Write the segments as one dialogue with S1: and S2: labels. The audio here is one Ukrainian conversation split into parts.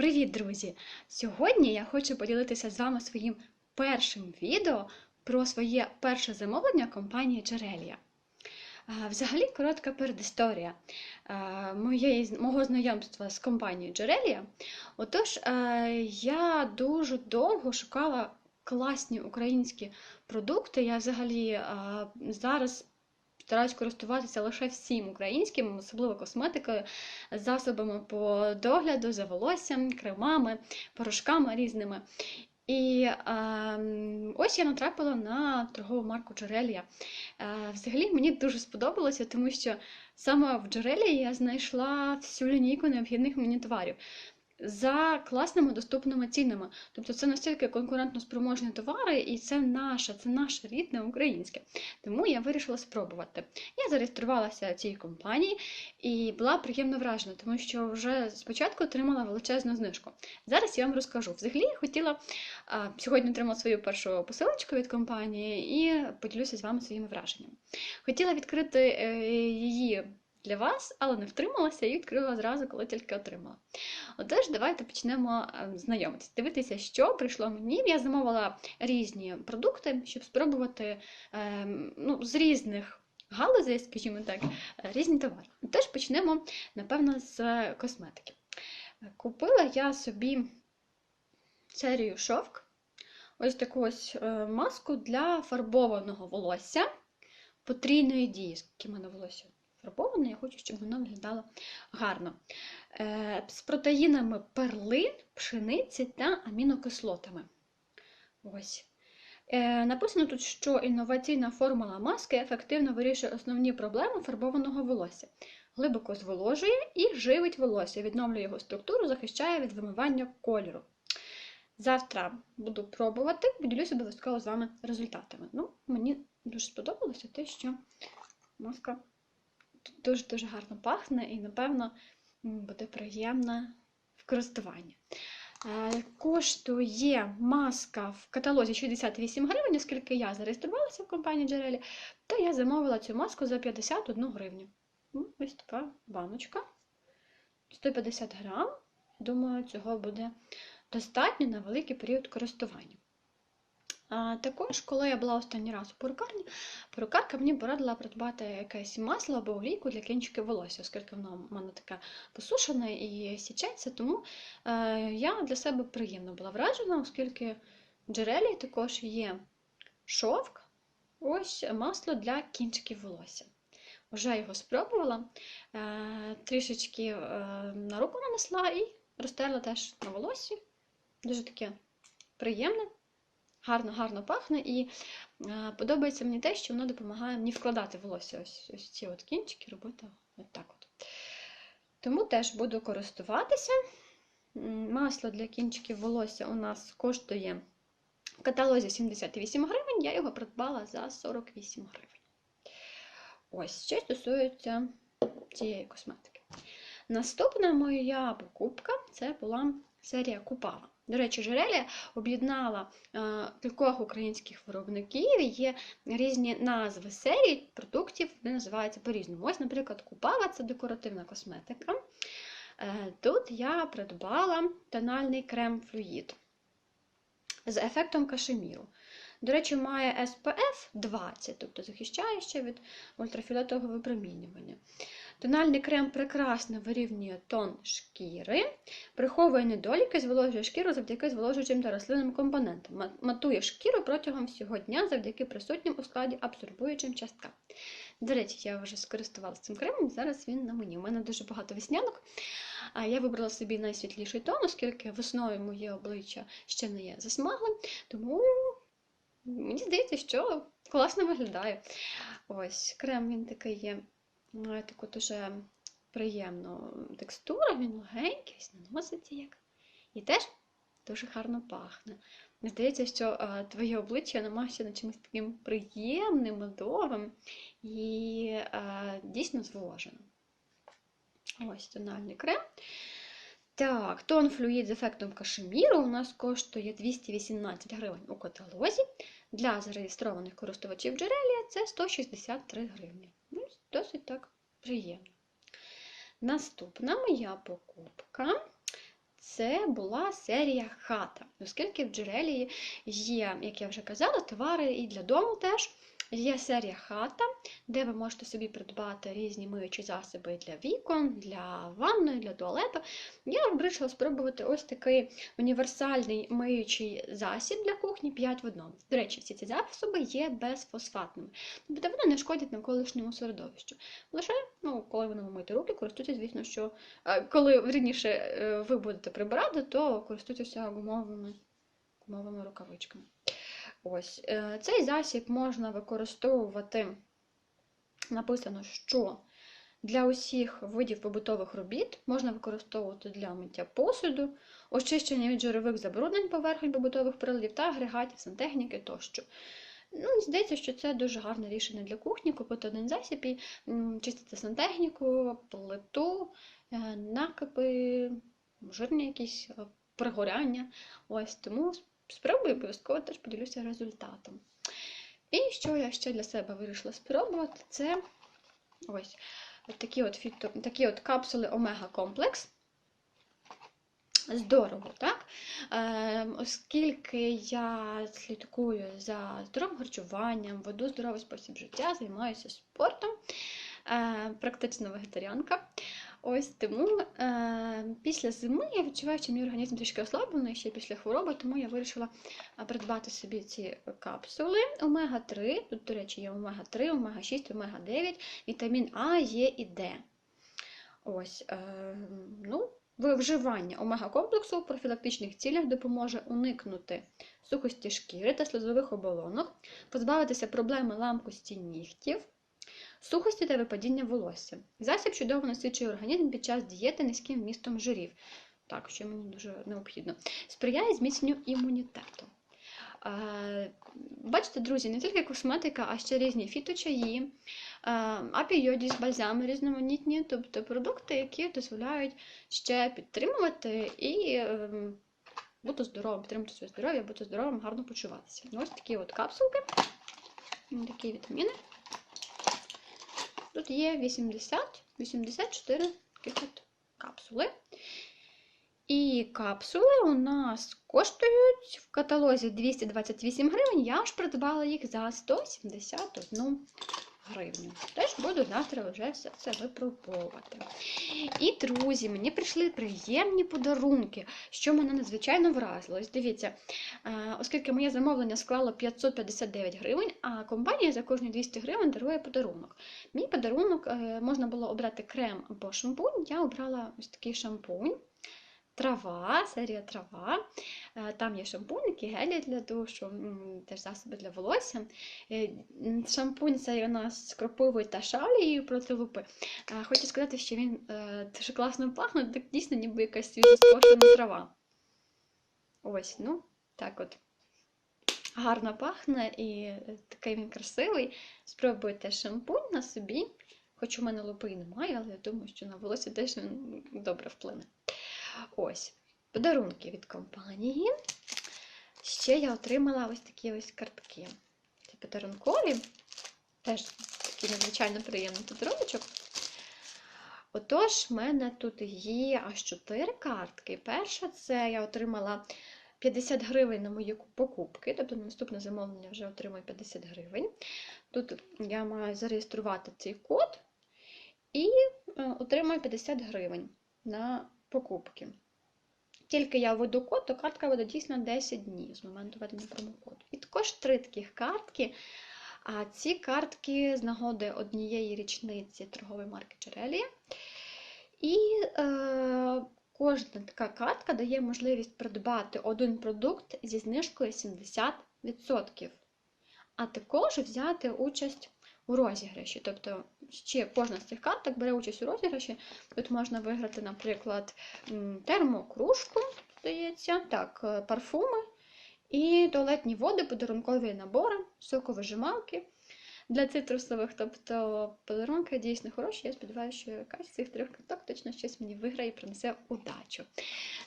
S1: Привіт, друзі! Сьогодні я хочу поділитися з вами своїм першим відео про своє перше замовлення компанії Джерелія. Взагалі, коротка передісторія моєї, мого знайомства з компанією Джерелія. Отож, я дуже довго шукала класні українські продукти. Я взагалі зараз стараюсь користуватися лише всім українським, особливо косметикою, засобами по догляду за волоссям, кремами, порошками різними. І е, ось я натрапила на торгову марку Джерелія. Е, взагалі мені дуже сподобалося, тому що саме в Джерелії я знайшла всю лінійку необхідних мені товарів за класними доступними цінами. Тобто це настільки конкурентно спроможні товари, і це наше, це наше рідне українське. Тому я вирішила спробувати. Я зареєструвалася цій компанії і була приємно вражена, тому що вже спочатку отримала величезну знижку. Зараз я вам розкажу. Взагалі я хотіла а, сьогодні отримала свою першу посилочку від компанії і поділюся з вами своїми враженнями. Хотіла відкрити е, її для вас, але не втрималася і відкрила зразу, коли тільки отримала. Отож, давайте почнемо ем, знайомитися. Дивитися, що прийшло мені. Я замовила різні продукти, щоб спробувати ем, ну, з різних галузей, скажімо так, різні товари. Тож почнемо, напевно, з косметики. Купила я собі серію шовк. Ось таку ось е, маску для фарбованого волосся потрійної дії, в мене волосся фарбоване, я хочу, щоб воно виглядало гарно. Е, з протеїнами перлин, пшениці та амінокислотами. Ось. Е, написано тут, що інноваційна формула маски ефективно вирішує основні проблеми фарбованого волосся. Глибоко зволожує і живить волосся, відновлює його структуру, захищає від вимивання кольору. Завтра буду пробувати, поділюся обов'язково з вами результатами. Ну, Мені дуже сподобалося те, що маска дуже-дуже гарно пахне і, напевно, буде приємна в користуванні. Е, коштує маска в каталозі 68 гривень, оскільки я зареєструвалася в компанії Джерелі, то я замовила цю маску за 51 гривню. Ось така баночка. 150 грам. Думаю, цього буде достатньо на великий період користування. Також, коли я була останній раз у перукарні, перукарка мені порадила придбати якесь масло або олійку для кінчиків волосся, оскільки воно в мене таке посушене і січеться, тому е, я для себе приємно була вражена, оскільки в джерелі також є шовк, ось масло для кінчиків волосся. Вже його спробувала, е, трішечки е, на руку нанесла і розтерла теж на волосі. Дуже таке приємне гарно-гарно пахне, і е, подобається мені те, що воно допомагає мені вкладати волосся ось ось ці от кінчики, робити от так от. Тому теж буду користуватися. Масло для кінчиків волосся у нас коштує в каталозі 78 гривень, я його придбала за 48 гривень. Ось, що стосується цієї косметики. Наступна моя покупка це була серія Купава. До речі, Жерелія об'єднала е, кількох українських виробників, є різні назви серій продуктів, вони називаються по-різному. Ось, наприклад, Купава це декоративна косметика. Е, тут я придбала тональний крем флюїд з ефектом кашеміру. До речі, має SPF 20, тобто захищає ще від ультрафіолетового випромінювання. Тональний крем прекрасно вирівнює тон шкіри, приховує недоліки, зволожує шкіру завдяки зволожуючим та рослинним компонентам, матує шкіру протягом всього дня завдяки присутнім у складі абсорбуючим часткам. До речі, я вже скористувалася цим кремом, зараз він на мені. У мене дуже багато веснянок. Я вибрала собі найсвітліший тон, оскільки весною моє обличчя ще не є засмаглим, тому мені здається, що класно виглядає. Ось, крем він такий є має таку дуже приємну текстуру, він легенький, наноситься як. І теж дуже гарно пахне. Мені здається, що а, твоє обличчя намащено чимось таким приємним, медовим і а, дійсно зволожено. Ось тональний крем. Так, тон флюїд з ефектом кашеміру у нас коштує 218 гривень у каталозі. Для зареєстрованих користувачів джерелія це 163 гривні. Досить так приємно. Наступна моя покупка це була серія хата. Оскільки в джерелі є, як я вже казала, товари і для дому теж. Є серія хата, де ви можете собі придбати різні миючі засоби для вікон, для ванної, для туалету. Я вирішила спробувати ось такий універсальний миючий засіб для кухні 5 в одному. До речі, всі ці засоби є безфосфатними, тобто вони не шкодять навколишньому середовищу. Лише, ну, коли ви миєте руки, користуйтесь, звісно, що е, коли вірніше е, ви будете прибирати, то користуйтеся гумовими, гумовими рукавичками. Ось е, цей засіб можна використовувати, написано, що для усіх видів побутових робіт можна використовувати для миття посуду, очищення від жирових забруднень поверхонь побутових приладів та агрегатів, сантехніки тощо. Ну, здається, що це дуже гарне рішення для кухні, купити один засіб і чистити сантехніку, плиту, е, накипи, жирні якісь е, пригоряння. Ось тому спробую, обов'язково теж поділюся результатом. І що я ще для себе вирішила спробувати, це ось такі от, фіто, такі от капсули Омега Комплекс. Здорово, так? Е, оскільки я слідкую за здоровим харчуванням, веду здоровий спосіб життя, займаюся спортом, е, практично вегетаріанка. Ось тому е, після зими я відчуваю, що мій організм трішки ослаблений ще після хвороби, тому я вирішила е, придбати собі ці капсули омега-3. Тут, до речі, є омега-3, омега-6, омега-9, вітамін А, Є і Д. Ось, е, ну, Вживання омега-комплексу в профілактичних цілях допоможе уникнути сухості шкіри та сльозових оболонок, позбавитися проблеми ламкості нігтів, сухості та випадіння волосся. Засіб чудово насичує організм під час дієти низьким вмістом жирів, так, що мені дуже необхідно, сприяє зміцненню імунітету. Бачите, друзі, не тільки косметика, а ще різні фіточаї, апійодіс, бальзами різноманітні, тобто продукти, які дозволяють ще підтримувати і е, бути здоровим, підтримувати своє здоров'я, бути здоровим, гарно почуватися. Ось такі от капсулки, такі вітаміни. Тут є 80, 84 капсули. І капсули у нас коштують в каталозі 228 гривень. Я ж придбала їх за 171 гривню. Теж буду завтра вже все це випробовувати. І, друзі, мені прийшли приємні подарунки, що мене надзвичайно вразило. Дивіться, е, оскільки моє замовлення склало 559 гривень, а компанія за кожні 200 гривень дарує подарунок. Мій подарунок е, можна було обрати крем або шампунь. Я обрала ось такий шампунь. Трава, серія трава. Е, Там є шампуники, гелі для душу, теж засоби для волосся. Е, Шампунь цей у нас з кропивою та шалією проти лупи. Е, Хочу сказати, що він дуже класно пахне, так дійсно ніби якась свіжоскошена трава. Ось, ну, так от. Гарно пахне і такий він красивий. Спробуйте шампунь на собі. Хоч у мене лупи і немає, але я думаю, що на волосся теж він добре вплине. Ось, подарунки від компанії. Ще я отримала ось такі ось картки. Це подарункові. Теж такий надзвичайно приємний подаруночок. Отож, в мене тут є аж 4 картки. Перша це я отримала 50 гривень на мої покупки, тобто на наступне замовлення вже отримую 50 гривень. Тут я маю зареєструвати цей код і е, отримую 50 гривень на покупки. Тільки я введу код, то картка буде дійсно 10 днів з моменту введення промокоду. І також три таких картки. А ці картки з нагоди однієї річниці торгової марки Джерелія. І е, кожна така картка дає можливість придбати один продукт зі знижкою 70%. А також взяти участь у розіграші. Тобто ще кожна з цих карток бере участь у розіграші. Тут можна виграти, наприклад, термокружку, здається, так, е, парфуми і туалетні води, подарункові набори, соковижималки для цитрусових. Тобто подарунки дійсно хороші. Я сподіваюся, що якась з цих трьох карток точно щось мені виграє і принесе удачу.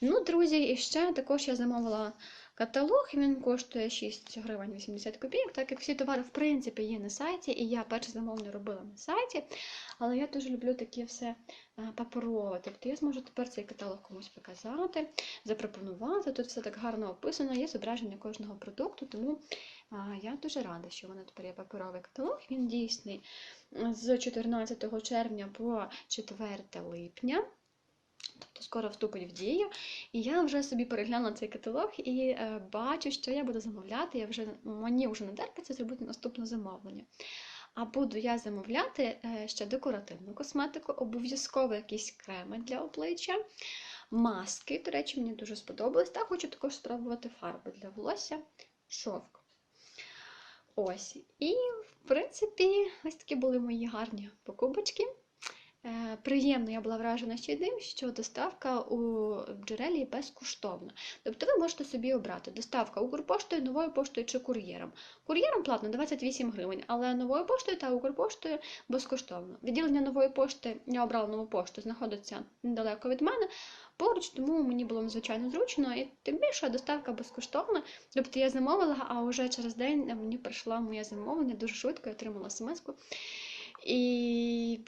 S1: Ну, друзі, і ще також я замовила каталог, він коштує 6 гривень 80 копійок, так як всі товари, в принципі, є на сайті, і я перше замовлення робила на сайті, але я дуже люблю таке все е, паперове. Тобто я зможу тепер цей каталог комусь показати, запропонувати. Тут все так гарно описано, є зображення кожного продукту, тому я дуже рада, що в мене тепер є паперовий каталог. Він дійсний з 14 червня по 4 липня. Тобто скоро вступить в дію. І я вже собі переглянула цей каталог і е, бачу, що я буду замовляти. Я вже, мені вже не терпиться зробити наступне замовлення. А буду я замовляти е, ще декоративну косметику, обов'язково якісь креми для обличчя, маски. До речі, мені дуже сподобалось. Та хочу також спробувати фарби для волосся, шовк. Ось. І, в принципі, ось такі були мої гарні покупочки. Е, Приємно я була вражена ще тим, що доставка у джерелі безкоштовна. Тобто ви можете собі обрати доставка Укрпоштою, новою поштою чи кур'єром. Кур'єром платно 28 гривень, але новою поштою та Укрпоштою безкоштовно. Відділення нової пошти, я обрала нову пошту, знаходиться недалеко від мене. Поруч, тому мені було звичайно зручно, і тим більше доставка безкоштовна. Тобто я замовила, а вже через день мені прийшла моє замовлення дуже швидко, я отримала смс-ку. І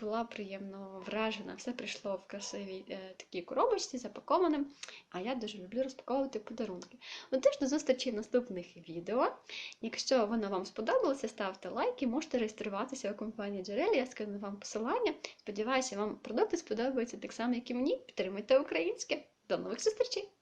S1: була приємно вражена. Все прийшло в красивій е, такій коробочці, запакованим. А я дуже люблю розпаковувати подарунки. Отож, до зустрічі в наступних відео. Якщо воно вам сподобалося, ставте лайки, можете реєструватися у компанії Джерелі, я скину вам посилання. Сподіваюся, вам продукти сподобаються так само, як і мені. Підтримуйте українське. До нових зустрічей!